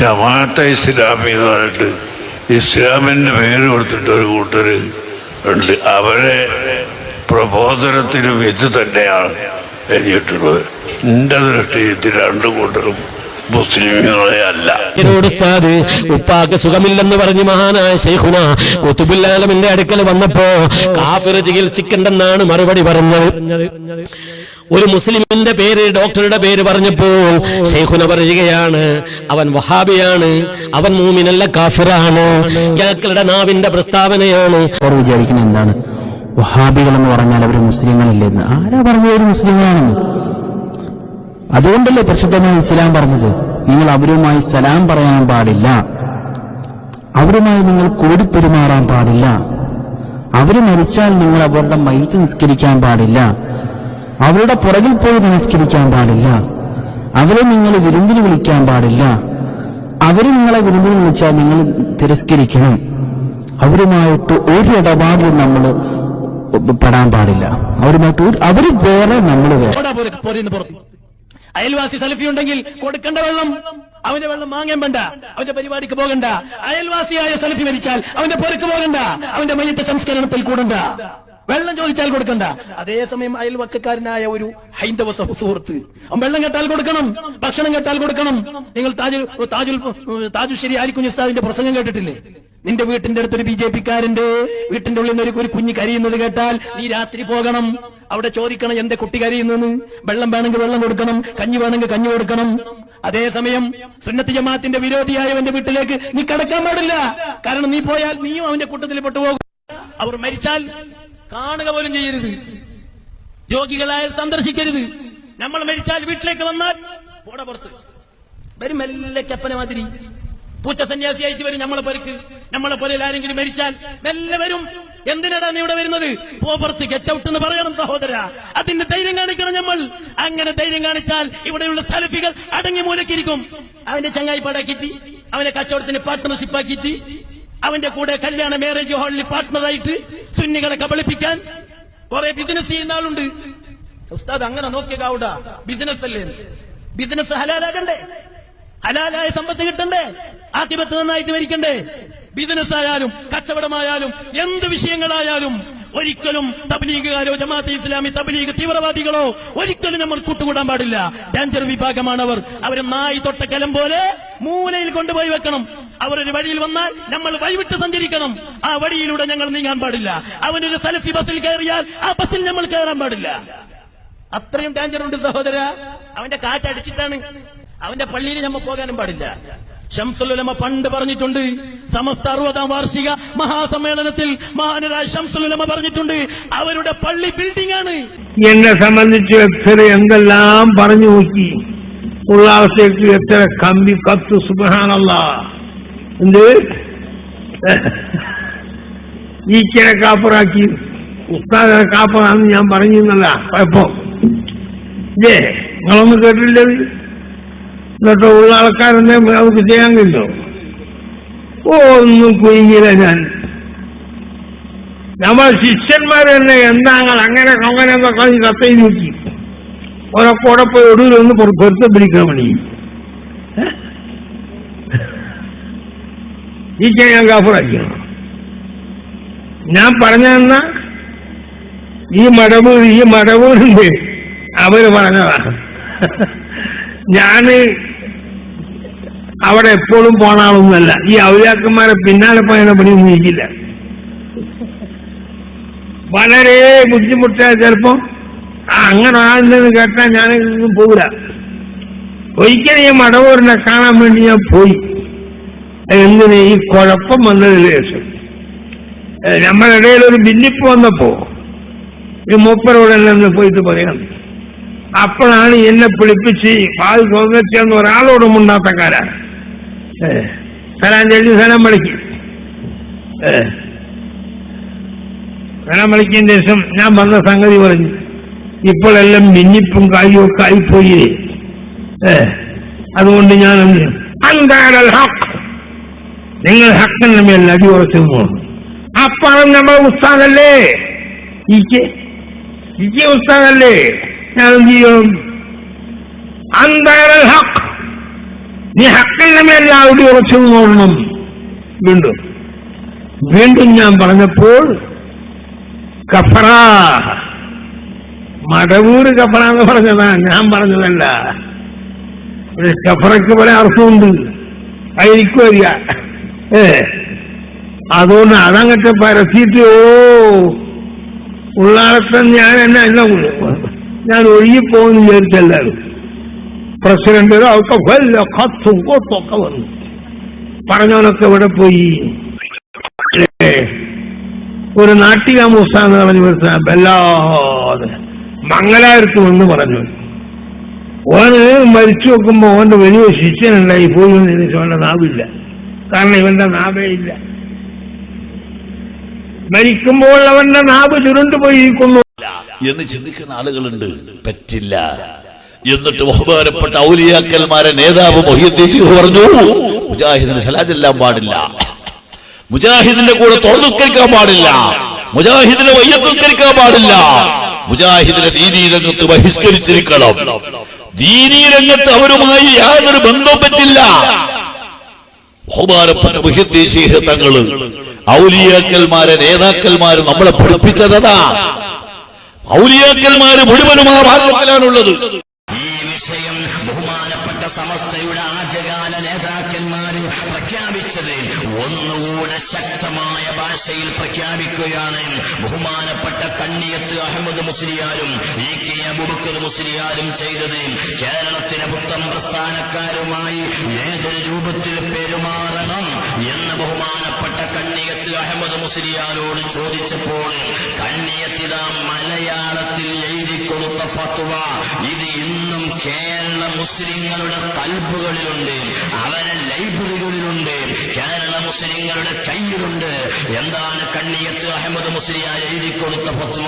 ജമാഅത്തെ ഇസ്ലാമി എന്ന് പറഞ്ഞിട്ട് ഇസ്ലാമിന്റെ പേര് കൊടുത്തിട്ട് ഒരു കൂട്ടർ ഉണ്ട്. അവരെ പ്രബോധനത്തിനും ഇത് തന്നെയാണ് എഴുതിയിട്ടുള്ളത്. എന്റെ ദൃഷ്ടി ഇത് രണ്ട് കൂട്ടരും മുസ്ലിമുകളെ അല്ല എന്നോട് ഉസ്താദ് ഉപ്പാക്ക് സുഖമില്ലെന്ന് പറഞ്ഞ് മഹാനായ ശൈഖുന കുത്തുബുല്ലാലമിന്റെ അടുക്കൽ വന്നപ്പോ കാഫിർ ചികിത്സിക്കണ്ടെന്നാണ് മറുപടി പറഞ്ഞത്. ഒരു മുസ്ലിമിന്റെ പേര് ഡോക്ടറുടെ പേര് പറഞ്ഞപ്പോൾ ഷെയ്ഖുന പറയുകയാണ് അവൻ വഹാബിയാണ് അവൻ മൂമിനല്ല കാഫിറാണ് ഇയാക്കളുടെ നാവിന്റെ പ്രസ്താവനയാണ്. അവർ വിചാരിക്കുന്നത് എന്താണ്? വഹാബികൾ എന്ന് പറഞ്ഞാൽ അവർ മുസ്ലിങ്ങളില്ലെന്ന് ആരാ പറഞ്ഞു ഒരു മുസ്ലിങ്ങളാണെന്ന്? അതുകൊണ്ടല്ലേ പ്രശുദ്ധമായ ഇസ്ലാം പറഞ്ഞത്? നിങ്ങൾ അവരുമായി സലാം പറയാൻ പാടില്ല. അവരുമായി നിങ്ങൾ കൂടി പെരുമാറാൻ പാടില്ല. അവർ മരിച്ചാൽ നിങ്ങൾ അവരുടെ മൈത്ത് നിസ്കരിക്കാൻ പാടില്ല. അവരുടെ പുറകിൽ പോയി നിസ്കരിക്കാൻ പാടില്ല. അവരെ നിങ്ങൾ വിരുന്നിന് വിളിക്കാൻ പാടില്ല. അവർ നിങ്ങളെ വിരുന്നിന് വിളിച്ചാൽ നിങ്ങൾ തിരസ്കരിക്കണം. അവരുമായിട്ട് ഒരു ഇടപാടിലും നമ്മൾ പെടാൻ പാടില്ല. അവരുമായിട്ട് അവർ വേറെ നമ്മൾ വേറെ. അയൽവാസി സലഫി ഉണ്ടെങ്കിൽ കൊടുക്കേണ്ട വെള്ളം അവന്റെ വെള്ളം വാങ്ങാൻ വേണ്ട അവന്റെ പരിപാടിക്ക് പോകണ്ട. അയൽവാസിയായ സലഫി മരിച്ചാൽ അവന്റെ പൊരുക്ക് പോകണ്ട അവന്റെ മയ്യത്തെ സംസ്കരണത്തിൽ കൂടണ്ട. വെള്ളം ചോദിച്ചാൽ കൊടുക്കണ്ട. അതേസമയം അയൽവക്കക്കാരനായ ഒരു ഹൈന്ദവ സഹ- സുഹൃത്ത്. വെള്ളം കേട്ടാൽ കൊടുക്കണം ഭക്ഷണം കേട്ടാൽ കൊടുക്കണം. നിങ്ങൾ താജുൽ താജുൽ താജുശ്ശേരി ആലിക്കുഞ്ഞ് ഉസ്താദിന്റെ പ്രസംഗം കേട്ടിട്ടില്ലേ? നിന്റെ വീട്ടിന്റെ അടുത്തൊരു ബി ജെ പിക്കാരന്റെ വീട്ടിന്റെ ഉള്ളിൽ നിന്ന് ഒരു- കുഞ്ഞു കരയുന്നത് കേട്ടാൽ നീ രാത്രി പോകണം. അവിടെ ചോദിക്കണം എന്റെ കുട്ടി കരയുന്നെന്ന്. വെള്ളം വേണമെങ്കിൽ വെള്ളം കൊടുക്കണം കഞ്ഞി വേണമെങ്കിൽ കഞ്ഞി കൊടുക്കണം. അതേസമയം സുന്നത്ത് ജമാഅത്തിന്റെ വിരോധിയായവന്റെ വീട്ടിലേക്ക് നീ കടക്കാൻ പാടില്ല. കാരണം നീ പോയാൽ നീയും അവന്റെ കൂട്ടത്തിൽ പെട്ടുപോകും. അവർ മരിച്ചാൽ കാണുക പോലും ചെയ്യരുത്. രോഗികളായാൽ സന്ദർശിക്കരുത്. നമ്മൾ മരിച്ചാൽ വീട്ടിലേക്ക് വന്നാൽ പോട പുറത്ത്. വരും മെല്ലെ കപ്പന മാതിരി. പൂച്ച സന്യാസി അയച്ചു വരും നമ്മളെ പരിക്ക്. നമ്മളെ പോലെ ആരെങ്കിലും മരിച്ചാൽ മെല്ലെ വരും. എന്തിനാടാ നീ ഇവിടെ വരുന്നത്? പോ പുറത്ത് ഗെറ്റ് ഔട്ട് എന്ന് പറയണം സഹോദര. അതിന്റെ ധൈര്യം കാണിക്കണം നമ്മൾ. അങ്ങനെ ധൈര്യം കാണിച്ചാൽ ഇവിടെയുള്ള സലഫികൾ അടങ്ങി മൂലക്കിരിക്കും. അവന്റെ ചങ്ങായി പാടാക്കിയിട്ട് അവനെ കച്ചവടത്തിന് പാർട്ട്ണർഷിപ്പ് ആക്കിയിട്ട് അവന്റെ കൂടെ കല്യാണ മാരേജ് ഹാളിൽ പാർട്ട്ണറായിട്ട് സുന്നികളെ കബളിപ്പിക്കാൻ കുറെ ബിസിനസ് ചെയ്യുന്ന ആളുണ്ട്. ഉസ്താദ് അങ്ങനെ നോക്കിയതാവൂട ബിസിനസ് അല്ലേ? ബിസിനസ് ഹലാലാകണ്ടേ ഹലാലായ സമ്പത്ത് കിട്ടണ്ടേ? ആധിപത്യം നന്നായിട്ട് മരിക്കണ്ടേ ബിസിനസ് ആയാലും കച്ചവടമായാലും എന്ത് വിഷയങ്ങളായാലും ഒരിക്കലും തബ്ലീഗുകാരോ ജമാഅത്തെ ഇസ്ലാമി തബ്ലീഗ് തീവ്രവാദികളോ ഒരിക്കലും നമ്മൾ കൂട്ടുകൂടാൻ പാടില്ല. ഡാഞ്ചർ വിഭാഗമാണ് അവർ അവർ നായി തൊട്ട കലം പോലെ മൂലയിൽ കൊണ്ടുപോയി വെക്കണം. അവരൊരു വഴിയിൽ വന്നാൽ നമ്മൾ വഴിവിട്ട് സഞ്ചരിക്കണം. ആ വഴിയിലൂടെ ഞങ്ങൾ നീങ്ങാൻ പാടില്ല. അവനൊരു സലഫി ബസ്സിൽ കയറിയാൽ ആ ബസ്സിൽ നമ്മൾ കയറാൻ പാടില്ല. അത്രയും ഡാഞ്ചർ ഉണ്ട് സഹോദര. അവന്റെ കാറ്റടിച്ചിട്ടാണ്. അവന്റെ പള്ളിയിൽ നമ്മൾ പോകാനും പാടില്ല. ഷംസുലുലമ പണ്ട് പറഞ്ഞിട്ടുണ്ട്. സമസ്ത അറുപതാം വാർഷിക മഹാസമ്മേളനത്തിൽ മഹാനരായ ഷംസുലുലമ പറഞ്ഞിട്ടുണ്ട്. അവരുടെ പള്ളി ബിൽഡിംഗ് ആണ് എന്നെ സംബന്ധിച്ച് എത്ര എന്തെല്ലാം പറഞ്ഞു നോക്കി. ഉള്ള അവസ്ഥയ്ക്ക് എത്ര കമ്പി കത്ത് സുബഹാനല്ല. എന്ത്? ഈ കിര കാപ്പറാക്കി ഉസ്താദ കാപ്പറാന്ന് ഞാൻ പറഞ്ഞിരുന്നല്ല കുഴപ്പം. ഇല്ലേ? നിങ്ങളൊന്നും കേട്ടില്ലേ എന്നിട്ട് ഉള്ള ആൾക്കാരെന്നെ അവർക്ക് ചെയ്യാൻ ഓ ഒന്നും കുഞ്ഞില്ല ഞാൻ. നമ്മൾ ശിഷ്യന്മാർ തന്നെ എന്താങ്ങൾ അങ്ങനെ അങ്ങനെ എന്നൊക്കെ കത്തയിൽ നോക്കി. ഓരോ കൂടെ പോയി ഒടുവിലൊന്ന് പൊരുത്തം പിടിക്കാൻ വേണ്ടി. ഈ ഞാൻ കാഫറാക്കിയാണ് ഞാൻ പറഞ്ഞതെന്ന ഈ മടവൂർ ഈ മടവൂരിന്റെ അവർ പറഞ്ഞതാണ് ഞാൻ അവിടെ എപ്പോഴും പോണ ആളൊന്നുമല്ല ഈ ഔലിയാക്കന്മാരെ പിന്നാലെ പോയ പണിയൊന്നും ഇരിക്കില്ല വളരെ ബുദ്ധിമുട്ടായ ചിലപ്പോ. അങ്ങനെ ആളുണ്ടെന്ന് കേട്ടാൽ ഞാൻ പോകില്ല ഒരിക്കലും ഈ മടവൂരിനെ കാണാൻ വേണ്ടി ഞാൻ പോയി. എന്തിന് ഈ കുഴപ്പം വന്നതിന് ശേഷം. നമ്മുടെ ഇടയിൽ ഒരു ഭിന്നിപ്പ് വന്നപ്പോ ഈ മൂപ്പരോട് എന്നെ ഒന്ന് പോയിട്ട് പറയാം. അപ്പോഴാണ് എന്നെ പിടിപ്പിച്ച് പാൽ സ്വതന്ത്രെന്ന് ഒരാളോടും ഉണ്ടാത്തക്കാരാ സലാം ചെല്ലി സലാം വിളിക്കും. സ്ഥലം സലാം ദിവസം ഞാൻ വന്ന സംഗതി പറഞ്ഞു. ഇപ്പോഴെല്ലാം മിന്നിപ്പും കായും ഒക്കെ ആയിപ്പോയി. അതുകൊണ്ട് ഞാൻ നിങ്ങൾ ഹക്കൻ നമ്മൾ അടി ഉറച്ചു പോകണം. അപ്പഴം നമ്മൾ ഉസ്താദല്ലേ? ഇക്ക്. ഉസ്താദല്ലേ? ഞാൻ എന്ത് ചെയ്യണം അന്താരൽ ഹക്ക് നീ ഹക്കലിന്റെ മേലെ അവിടെ ഉറച്ചു നോക്കണം. വീണ്ടും. വീണ്ടും ഞാൻ പറഞ്ഞപ്പോൾ കഫറ. മടവൂര് കഫറ എന്ന് പറഞ്ഞതാ. ഞാൻ പറഞ്ഞതല്ല. കഫറയ്ക്ക് പല അർത്ഥമുണ്ട് അറിയാം. ഏ. അതുകൊണ്ട് അതങ്ങട്ട് പരത്തിയിട്ട് ഓ ഉള്ളാളത്തെ ഞാൻ എന്നെ എന്നെ ഞാൻ ഒഴുകിപ്പോകുന്നു വിചാരിച്ചല്ലാരും പ്രസിഡന്റ് ഒക്കെ വല്ല കത്തും കൊത്തൊക്കെ വന്നു. പറഞ്ഞവനൊക്കെ ഇവിടെ പോയി? ഒരു നാട്ടിക മൂസ എന്ന് പറഞ്ഞു വല്ലാതെ മംഗലാപുരത്ത് വന്ന് പറഞ്ഞു. ഓന് മരിച്ചു നോക്കുമ്പോ ഓന്റെ വലിയ ശിഷ്യനുണ്ടായി പോയി ഓന്റെ നാവില്ല. കാരണം ഇവന്റെ നാവേ ഇല്ല. മരിക്കുമ്പോൾ അവന്റെ നാവ് ചുരുണ്ടുപോയിരിക്കുന്നു. എന്ന് ചിന്തിക്കുന്ന ആളുകളുണ്ട്. പറ്റില്ല. എന്നിട്ട് ബഹുമാനപ്പെട്ട ഔലിയാക്കന്മാരെ നേതാവ് ശിഖ് പറഞ്ഞു മുജാഹിദിന് സലാജെല്ലാം പാടില്ല. മുജാഹിദിന്റെ കൂടെ തുറന്നുസ്കരിക്കാൻ പാടില്ല. മുജാഹിദിനെ വയ്യത്തുസ്കരിക്കാൻ പാടില്ല. മുജാഹിദിനെ ദീനീ രംഗത്ത് ബഹിഷ്കരിച്ചിരിക്കണം. ദീനീ രംഗത്ത് അവരുമായി യാതൊരു ബന്ധവും പറ്റില്ല. ബഹുമാനപ്പെട്ട ശിഖ് തങ്ങൾ ഔലിയാക്കന്മാരെ നേതാക്കന്മാര് നമ്മളെ പഠിപ്പിച്ചതാ ഔലിയാക്കന്മാര് മുഴുവനും ആ ഭാഗത്തിലാണുള്ളത്. ഭാഷയിൽ പ്രഖ്യാപിക്കുകയാണ്. ബഹുമാനപ്പെട്ട കണ്ണിയത്ത് അഹമ്മദ് മുസ്ലിയാരും ഇ അബുബക്കർ മുസ്ലിയാരും ചെയ്തത് കേരളത്തിലെ പുത്തം പ്രസ്ഥാനക്കാരുമായി ഏതൊരു രൂപത്തിൽ പെരുമാറണം എന്ന് ബഹുമാനപ്പെട്ട കണ്ണിയത്ത് അഹമ്മദ് മുസ്ലിയാരോട് ചോദിച്ചപ്പോൾ കണ്ണിയത്തിത മലയാളത്തിൽ എഴുതി കൊടുത്ത ഫത്വ. ഇത് ഇന്നും കേരള മുസ്ലിങ്ങളുടെ കൽബുകളിലുണ്ട് അവരെ ലൈബ്രറികളിലുണ്ട് കേരള മുസ്ലിങ്ങളുടെ കയ്യിലുണ്ട്. എന്താണ് കണ്ണിയത്ത് അഹമ്മദ് മുസ്ലിയാർ എഴുതി കൊടുത്ത ഫത്വ?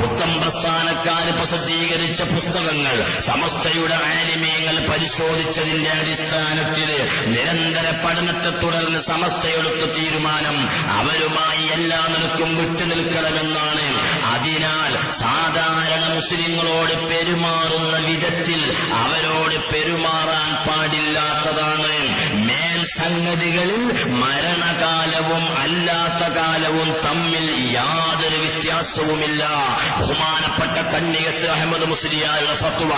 പുത്തം പ്രസ്ഥാനക്കാർ പ്രസിദ്ധീകരിച്ച പുസ്തകങ്ങൾ സമസ്തയുടെ ആലിമീങ്ങൾ പരിശോധിച്ചതിന്റെ അടിസ്ഥാനത്തിൽ നിരന്തര പഠനത്തെ തുടർന്ന് സമസ്തയെടുത്ത തീരുമാനം അവരുമായി എല്ലാ നിലക്കും വിട്ടുനിൽക്കണമെന്നാണ് അതിനാൽ സാധാരണ മുസ്ലിങ്ങളോട് പെരുമാറുന്ന വിധത്തിൽ അവരോട് പെരുമാറാൻ പാടില്ലാത്തതാണ്. സംഗതികളിൽ മരണകാലവും അല്ലാത്ത കാലവും തമ്മിൽ യാതൊരു വ്യത്യാസവുമില്ല. ബഹുമാനപ്പെട്ട കണ്ണിയത്ത് അഹമ്മദ് മുസ്ലിയാരുടെ ഫത്വ.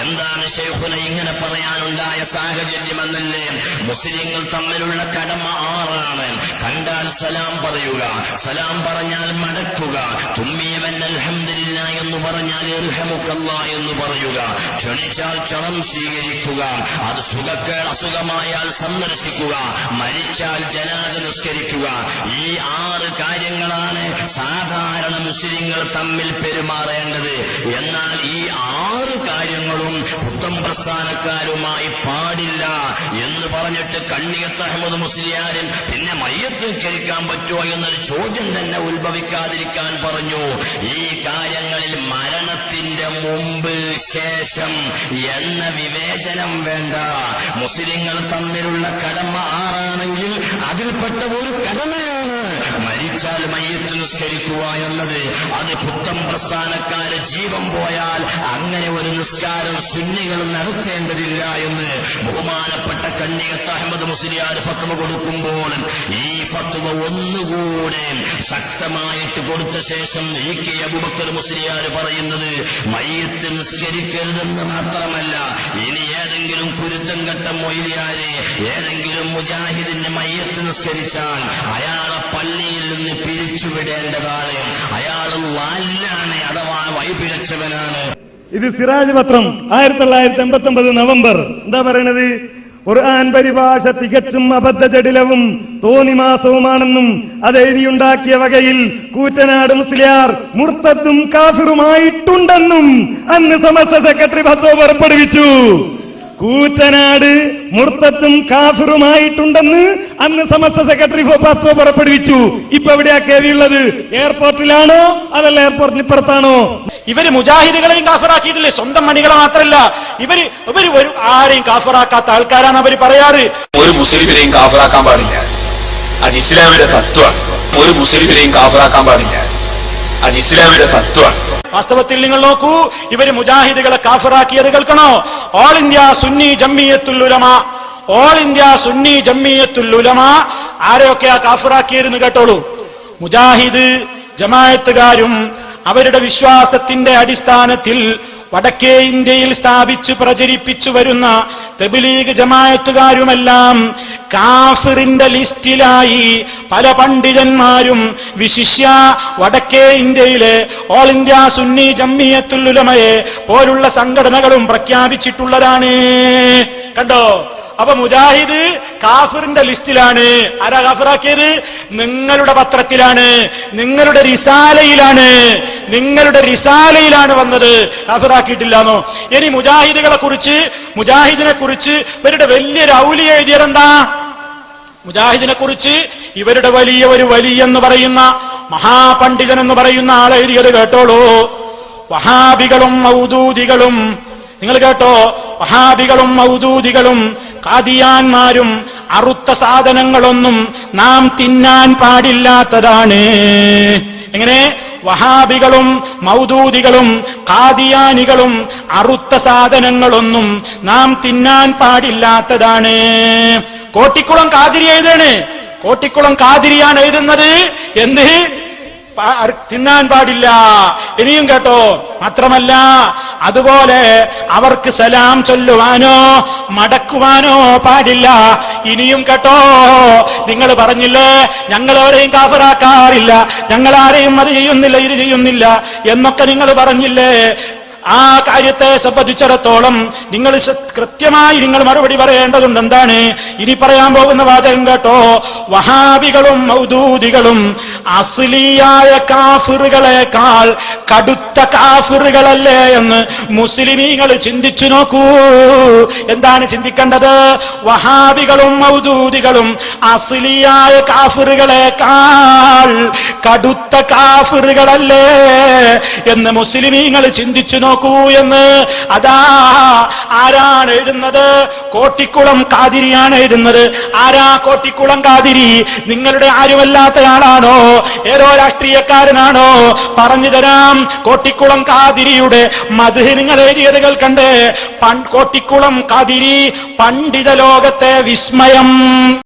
എന്താണ് ഷെയ്ഖുന ഇങ്ങനെ പറയാനുണ്ടായ സാഹചര്യമെന്നല്ലേ? മുസ്ലിങ്ങൾ തമ്മിലുള്ള കടമ ആറാണ്. കണ്ടാൽ സലാം പറയുക. സലാം പറഞ്ഞാൽ മടക്കുക. തുമ്മിയവൻ അൽഹമില്ല എന്ന് പറഞ്ഞാൽ ഇർഹമുക്കല്ല എന്ന് പറയുക. ക്ഷണിച്ചാൽ ക്ഷണം സ്വീകരിക്കുക. അത് സുഖക്കേട് അസുഖമായാൽ സന്ദർശിക്കുക. മരിച്ചാൽ ജനാദ നിസ്കരിക്കുക. ഈ ആറ് കാര്യങ്ങളാണ് സാധാരണ മുസ്ലിങ്ങൾ തമ്മിൽ പെരുമാറേണ്ടത്. എന്നാൽ ഈ ആറ് കാര്യങ്ങളും പുത്തം പ്രസ്ഥാനക്കാരുമായി പാടില്ല. എന്ന് പറഞ്ഞിട്ട് കണ്ണിയത്ത് അഹമ്മദ് മുസ്ലിയാരൻ പിന്നെ മയ്യത്ത് കേൾക്കാൻ പറ്റുമോ? എന്നൊരു ചോദ്യം തന്നെ ഉത്ഭവിക്കാതിരിക്കാൻ പറഞ്ഞു. ഈ കാര്യങ്ങളിൽ മരണത്തിന്റെ മുമ്പ് ശേഷം എന്ന വിവേചനം വേണ്ട. മുസ്ലിങ്ങൾ തമ്മിലുള്ള കടമ ആറാണെങ്കിൽ അതിൽപ്പെട്ട ഒരു കടമയാണ് മരിച്ചാൽ മയ്യത്ത് നിസ്കരിക്കുക എന്നത് അത് പുത്തം പ്രസ്ഥാനക്കാര് ജീവൻ പോയാൽ അങ്ങനെ ഒരു നിസ്കാരം സുന്നികൾ നടത്തേണ്ടതില്ല എന്ന് ബഹുമാനപ്പെട്ട കന്നിയത്ത് അഹമ്മദ് മുസ്ലിയാർ ഫത്വ കൊടുക്കുമ്പോൾ ഈ ഫത്വ ഒന്നുകൂടെ ശക്തമായിട്ട് കൊടുത്ത ശേഷം ഇ കെ അബുബക്കർ മുസ്ലിയാർ പറയുന്നത് മയ്യത്ത് നിസ്കരിക്കരുതെന്ന് മാത്രമല്ല ഇനി ഏതെങ്കിലും കുരുത്തം ഘട്ടം മൊയിലിയാരെ ഏതെങ്കിലും മുജാഹിദിന്റെ മയ്യത്ത് നിസ്കരിച്ചാൽ അയാളെ പള്ളിയിൽ നിന്ന് പിരിച്ചുവിടേണ്ടതാണ്. അയാൾ ലാലാണ് അഥവാ വൈപിഴച്ചവനാണ് ഇത് സിറാജ് പത്രം ആയിരത്തി തൊള്ളായിരത്തി എൺപത്തി ഒമ്പത് നവംബർ. എന്താ പറയണത്? ഖുർആൻ പരിഭാഷ തികച്ചും അബദ്ധജടിലവും തോന്നിമാസവുമാണെന്നും അത് എഴുതിയുണ്ടാക്കിയ വകയിൽ കൂറ്റനാട് മുസ്ലിയാർ മുർത്തത്തും കാഫിറുമായിട്ടുണ്ടെന്നും അന്ന് സമസ്ത സെക്രട്ടറി ഭത്തോ പുറപ്പെടുവിച്ചു. കൂറ്റനാട് മുർത്തത്തും കാഫിറുമായിട്ടുണ്ടെന്ന് അന്ന് സമസ്ത സെക്രട്ടറി ഫത്വ പുറപ്പെടുവിച്ചു. ഇപ്പൊ എവിടെയാ കയറിയുള്ളത്? എയർപോർട്ടിലാണോ? അതല്ല എയർപോർട്ടിന് ഇപ്പുറത്താണോ? ഇവർ മുജാഹിദുകളെയും കാഫറാക്കിയിട്ടില്ലേ? സ്വന്തം മണികളെ മാത്രമല്ല ഇവർ ഇവർ ഒരു ആരെയും കാഫറാക്കാത്ത ആൾക്കാരാണ് അവർ പറയാറ്. ഒരു മുസ്ലിമിനെയും കാഫറാക്കാൻ പാടില്ല. അത് ഇസ്ലാമിന്റെ തത്വമാണ്. ഒരു മുസ്ലിമിനെയും കാഫറാക്കാൻ പാടില്ല. അത് ഇസ്ലാമിന്റെ തത്വമാണ് വാസ്തവത്തിൽ നിങ്ങൾ നോക്കൂ ഇവർ മുജാഹിദുകളെ കാഫറാക്കിയത് കേൾക്കണോ? All India Sunni Jamiyyathul Ulama all India Sunni Jamiyyathul Ulama ആരെയൊക്കെയാ കാഫറാക്കിയിരുന്നു കേട്ടോളൂ? മുജാഹിദ് ജമായത്തുകാരും അവരുടെ വിശ്വാസത്തിന്റെ അടിസ്ഥാനത്തിൽ വടക്കേ ഇന്ത്യയിൽ സ്ഥാപിച്ചു പ്രചരിപ്പിച്ചു വരുന്ന തെബിലീഗ് ജമായത്തുകാരുമെല്ലാം കാഫിറിന്റെ ലിസ്റ്റിലായി പല പണ്ഡിതന്മാരും വിശിഷ്യ വടക്കേ ഇന്ത്യയിലെ ഓൾ ഇന്ത്യ സുന്നി ജമ്മിയത്തുല്ലുലമയെ പോലുള്ള സംഘടനകളും പ്രഖ്യാപിച്ചിട്ടുള്ളതാണ്. കണ്ടോ? അപ്പൊ മുജാഹിദ് കാഫിറിന്റെ ലിസ്റ്റിലാണ്. ആരാ കാഫിറാക്കിയത്? നിങ്ങളുടെ പത്രത്തിലാണ്. നിങ്ങളുടെ റിസാലയിലാണ്. നിങ്ങളുടെ റിസാലയിലാണ് വന്നത്. കാഫിറാക്കിയിട്ടില്ലാന്നോ? ഇനി മുജാഹിദുകളെ കുറിച്ച് മുജാഹിദിനെ കുറിച്ച് ഇവരുടെ വലിയൊരു ഔലി എഴുതിയതെന്താ? മുജാഹിദിനെ കുറിച്ച് ഇവരുടെ വലിയ ഒരു വലിയ എന്ന് പറയുന്ന മഹാപണ്ഡിതൻ എന്ന് പറയുന്ന ആൾ എഴുതിയത് കേട്ടോളൂ. വഹാബികളും മൗദൂദികളും നിങ്ങൾ കേട്ടോ? വഹാബികളും മൗദൂദികളും കാദിയാന്മാരും അറുത്ത സാധനങ്ങളൊന്നും നാം തിന്നാൻ പാടില്ലാത്തതാണ്. എങ്ങനെ? വഹാബികളും മൗദൂദികളും കാദിയാനികളും അറുത്ത സാധനങ്ങളൊന്നും നാം തിന്നാൻ പാടില്ലാത്തതാണ്. കോട്ടിക്കുളം കാതിരി എഴുതാണ്. കോട്ടിക്കുളം കാതിരിയാണ് എഴുതുന്നത്. എന്ത്? തിന്നാൻ പാടില്ല. ഇനിയും കേട്ടോ. മാത്രമല്ല അതുപോലെ അവർക്ക് സലാം ചൊല്ലുവാനോ മടക്കുവാനോ പാടില്ല. ഇനിയും കേട്ടോ. നിങ്ങൾ പറഞ്ഞില്ലേ ഞങ്ങൾ അവരെയും കാഫറാക്കാറില്ല. ഞങ്ങൾ ആരെയും അത് ചെയ്യുന്നില്ല ഇത് ചെയ്യുന്നില്ല എന്നൊക്കെ നിങ്ങൾ പറഞ്ഞില്ലേ? ആ കാര്യത്തെ സംബന്ധിച്ചിടത്തോളം നിങ്ങൾ കൃത്യമായി നിങ്ങൾ മറുപടി പറയേണ്ടതുണ്ട്. എന്താണ്? ഇനി പറയാൻ പോകുന്ന വാചകം കേട്ടോ. വഹാബികളും മൗദൂദികളും അസ്ലിയായ കാഫിറുകളെക്കാൾ കടുത്ത കാഫിറുകളല്ലേ എന്ന് മുസ്ലിമീങ്ങൾ ചിന്തിച്ചു നോക്കൂ. എന്താണ് ചിന്തിക്കേണ്ടത്? വഹാബികളും മൗദൂദികളും അസ്ലിയായ കാഫിറുകളെക്കാൾ കടുത്ത കാഫിറുകളല്ലേ എന്ന് മുസ്ലിമീങ്ങൾ ചിന്തിച്ചു നോക്കൂ എന്ന് അതാ ആരാണ് എഴുതുന്നത് കോട്ടിക്കുളം കാതിരിയാണ് എഴുതുന്നത് ആരാ കോട്ടിക്കുളം കാതിരി? നിങ്ങളുടെ ആരുമല്ലാത്ത ആളാണോ ഏതോ രാഷ്ട്രീയക്കാരനാണോ? പറഞ്ഞു തരാം. കോട്ടിക്കുളം കാതിരിയുടെ മധു നിങ്ങൾ എഴുതിയത് കേൾക്കണ്ടേ കോട്ടിക്കുളം കാതിരി പണ്ഡിത ലോകത്തെ വിസ്മയം.